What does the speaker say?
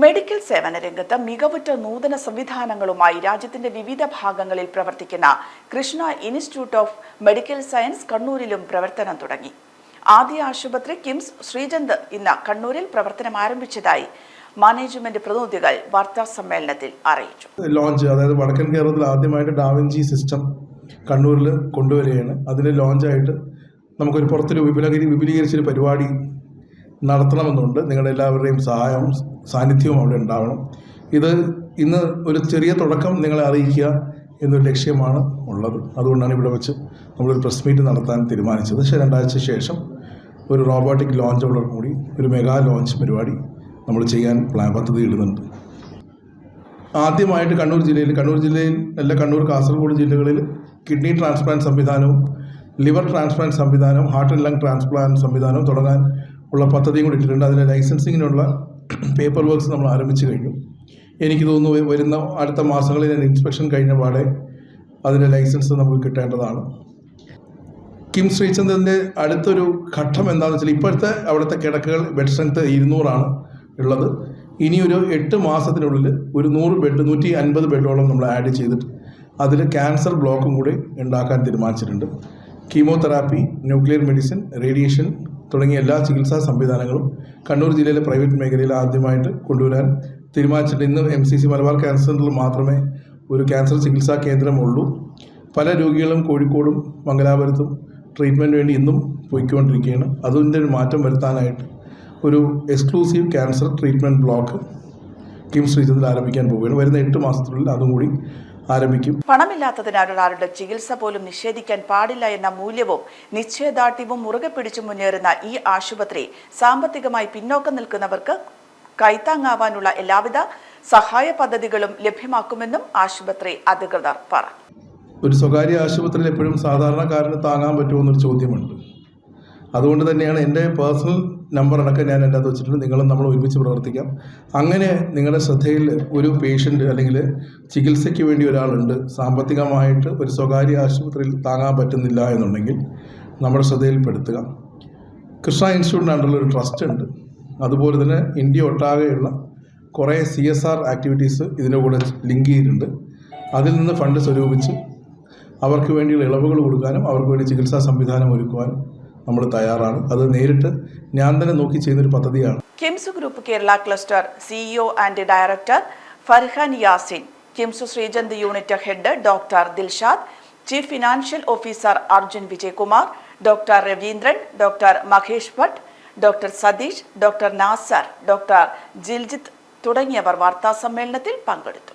Medical സേവന രംഗത്ത് മികവുറ്റ നൂതന സംവിധാനങ്ങളുമായി രാജ്യത്തിന്റെ വിവിധ ഭാഗങ്ങളിൽ പ്രവർത്തിക്കുന്ന Krishna institute of medical science കണ്ണൂരിലും പ്രവർത്തനം തുടങ്ങി. ആദ്യ ആശുപത്രി കിംസ് ശ്രീചന്ദ് ഇന്ന് കണ്ണൂരിൽ പ്രവർത്തനം ആരംഭിച്ചതായി മാനേജ്മെന്റ് പ്രതിനിധികൾ വാർത്താ സമ്മേളനത്തിൽ അറിയിച്ചു. ലോഞ്ച് അതായത് വടക്കൻ കേരളത്തിൽ ആദ്യമായിട്ട് ഡാവിഞ്ചി സിസ്റ്റം കണ്ണൂരിൽ കൊണ്ടുവരികയാണ്. അതിന് ലോഞ്ചായിട്ട് നമുക്കൊരു പുറത്തൊരു വിപുലീകരി വിപുലീകരിച്ചൊരു പരിപാടി നടത്തണമെന്നുണ്ട്. നിങ്ങളുടെ എല്ലാവരുടെയും സഹായവും സാന്നിധ്യവും അവിടെ ഉണ്ടാവണം. ഇത് ഇന്ന് ഒരു ചെറിയ തുടക്കം നിങ്ങളെ അറിയിക്കുക എന്നൊരു ലക്ഷ്യമാണ് ഉള്ളത്. അതുകൊണ്ടാണ് ഇവിടെ വെച്ച് നമ്മളൊരു പ്രസ് മീറ്റ് നടത്താൻ തീരുമാനിച്ചത്. പക്ഷേ രണ്ടാഴ്ച ശേഷം ഒരു റോബോട്ടിക് ലോഞ്ചോടും കൂടി ഒരു മെഗാ ലോഞ്ച് പരിപാടി നമ്മൾ ചെയ്യാൻ പ്ലാൻ പദ്ധതി ഇടുന്നുണ്ട്. ആദ്യമായിട്ട് കണ്ണൂർ ജില്ലയിൽ കണ്ണൂർ ജില്ലയിൽ അല്ല കണ്ണൂർ കാസർഗോഡ് ജില്ലകളിൽ കിഡ്നി ട്രാൻസ്പ്ലാന്റ് സംവിധാനവും ലിവർ ട്രാൻസ്പ്ലാന്റ് സംവിധാനവും ഹാർട്ട് ആൻഡ് ലങ് ട്രാൻസ്പ്ലാന്റ് സംവിധാനവും തുടങ്ങാൻ ഉള്ള പദ്ധതിയും കൂടി ഇട്ടിട്ടുണ്ട്. അതിന്റെ ലൈസൻസിങ്ങിനുള്ള പേപ്പർ വർക്ക്സ് നമ്മൾ ആരംഭിച്ചു കഴിഞ്ഞു. എനിക്ക് തോന്നുന്നു വരുന്ന അടുത്ത മാസങ്ങളിൽ ഇൻസ്പെക്ഷൻ കഴിഞ്ഞ പാടെ അതിന്റെ ലൈസൻസ് നമുക്ക് കിട്ടേണ്ടതാണ്. കിം ശ്രീചന്ദ്രന്റെ അടുത്തൊരു ഘട്ടം എന്താണെന്ന് വെച്ചാൽ ഇപ്പോഴത്തെ അവിടുത്തെ കിടക്കുകൾ ബെഡ് സ്ട്രെങ്ത് ഇരുന്നൂറാണ് ഉള്ളത്. ഇനിയൊരു എട്ട് മാസത്തിനുള്ളിൽ ഒരു നൂറ് ബെഡ് നൂറ്റി അൻപത് ബെഡോളം നമ്മൾ ആഡ് ചെയ്തിട്ട് അതിൽ ക്യാൻസർ ബ്ലോക്കും കൂടി ഉണ്ടാക്കാൻ തീരുമാനിച്ചിട്ടുണ്ട്. കീമോതെറാപ്പി ന്യൂക്ലിയർ മെഡിസിൻ റേഡിയേഷൻ തുടങ്ങിയ എല്ലാ ചികിത്സാ സംവിധാനങ്ങളും കണ്ണൂർ ജില്ലയിലെ പ്രൈവറ്റ് മേഖലയിൽ ആദ്യമായിട്ട് കൊണ്ടുവരാൻ തീരുമാനിച്ചിട്ടുണ്ട്. ഇന്ന് M C C Malabar cancer സെന്ററിൽ മാത്രമേ ഒരു ക്യാൻസർ ചികിത്സാ കേന്ദ്രമുള്ളൂ പല രോഗികളും കോഴിക്കോടും മംഗലാപുരത്തും ട്രീറ്റ്മെന്റ് വേണ്ടി ഇന്നും പോയിക്കൊണ്ടിരിക്കുകയാണ്. അതിന്റെ ഒരു മാറ്റം വരുത്താനായിട്ട് ഒരു exclusive cancer treatment block KIMS Sreechandran ആരംഭിക്കാൻ പോവുകയാണ്. വരുന്ന എട്ട് മാസത്തിനുള്ളിൽ അതും കൂടി ആരംഭിക്കും. പണമില്ലാത്തതിനാൽ ഒരാളുടെ ചികിത്സ പോലും നിഷേധിക്കാൻ പാടില്ല എന്ന മൂല്യവും നിശ്ചയദാർഢ്യവും മുറുകെ പിടിച്ചു മുന്നേറുന്ന ഈ ആശുപത്രി സാമ്പത്തികമായി പിന്നോക്കം നിൽക്കുന്നവർക്ക് കൈത്താങ്ങാവാനുള്ള എല്ലാവിധ സഹായ പദ്ധതികളും ലഭ്യമാക്കുമെന്നും ആശുപത്രി അധികൃതർ പറഞ്ഞു. ഒരു സ്വകാര്യ ആശുപത്രിയിൽ എപ്പോഴും സാധാരണക്കാരന് താങ്ങാൻ പറ്റുമോ എന്നൊരു ചോദ്യമുണ്ട്. അതുകൊണ്ട് തന്നെയാണ് എന്റെ പേഴ്സണൽ നമ്പർ അടക്കം ഞാൻ എന്റെ അത് വെച്ചിട്ടുണ്ട്. നിങ്ങളും നമ്മൾ ഒരുമിച്ച് പ്രവർത്തിക്കാം. അങ്ങനെ നിങ്ങളുടെ ശ്രദ്ധയിൽ ഒരു പേഷ്യന്റ് അല്ലെങ്കിൽ ചികിത്സയ്ക്ക് വേണ്ടി ഒരാളുണ്ട്. സാമ്പത്തികമായിട്ട് ഒരു സ്വകാര്യ ആശുപത്രിയിൽ താങ്ങാൻ പറ്റുന്നില്ല എന്നുണ്ടെങ്കിൽ നമ്മുടെ ശ്രദ്ധയിൽപ്പെടുത്തുക കൃഷ്ണ ഇൻസ്റ്റിറ്റ്യൂട്ടിന്റെ അണ്ടറിൽ ഒരു ട്രസ്റ്റ് ഉണ്ട്. അതുപോലെ തന്നെ ഇന്ത്യ ഒട്ടാകെയുള്ള കുറേ സി എസ് ആർ ആക്ടിവിറ്റീസ് ഇതിന്റെ കൂടെ ലിങ്ക് ചെയ്തിട്ടുണ്ട്. അതിൽ നിന്ന് ഫണ്ട് സ്വരൂപിച്ച് അവർക്ക് വേണ്ടിയുള്ള ഇളവുകൾ കൊടുക്കാനും അവർക്ക് വേണ്ടി ചികിത്സാ സംവിധാനം ഒരുക്കുവാനും നമ്മൾ തയ്യാറാണ്. അത് നേരിട്ട് ഞാൻ തന്നെ നോക്കി ചെയ്യുന്നൊരു പദ്ധതിയാണ്. KIMS group Kerala cluster CEO and director Farhan Yasin KIMS Sreechand unit head doctor Dilshad chief financial officer Arjun Vijayakumar doctor Raveendran doctor Mahesh Bhat doctor Sathish doctor Nasar doctor Jiljith തുടങ്ങിയവർ വാർത്താ സമ്മേളനത്തിൽ പങ്കെടുത്തു.